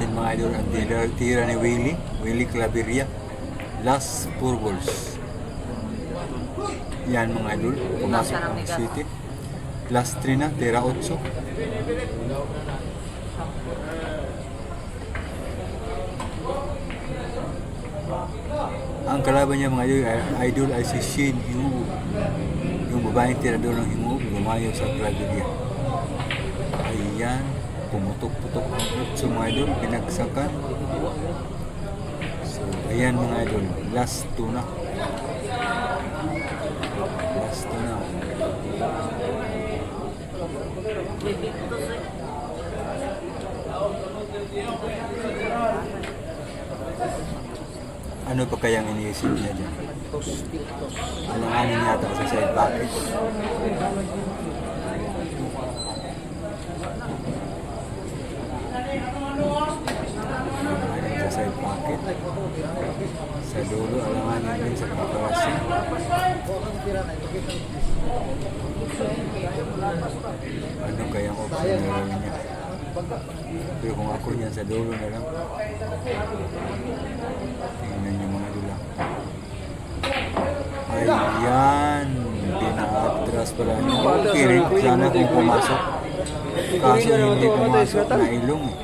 natin mga idol ang tira, ni Willie, Willie Claveria. Last 4 goals. Yan mga idol, pumasok ang. City. Last 3 na, tira 8. Ang kalaban niya mga idol, idol ay si Shin Hingu. Yung babaeng tirador ng Hingu, lumayo sa Claveria. Ayan, pumutok-putok utso mga idol, pinagsakan. So, ayan mga idol, last two na. Last two na. Ano pa kayang iniisip niya dyan? Alanganin yata sa side pocket. Alanganin sa side pocket. Sa dulo, alanganin din sa papawasin. Ano kayang option na gawin niya? Pero kung ako niyan sa dulo na lang. Tingnan niyo mga dula. Ayan, pina-atras pala niya. Okay rin sana kung pumasok. Kaso hindi pumasok na ilong eh.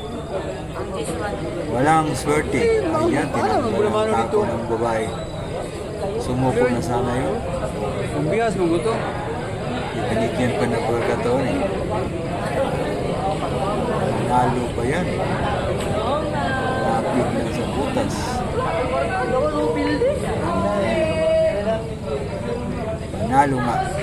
Walang swerte. Ayan, tinanggal ang tako ng babae. Sumuko na sana yun. Ang bigas mo gusto. Ibinigyan pa na pagkataon eh. Manalo pa yan. Lapit lang sa butas. Panalo nga.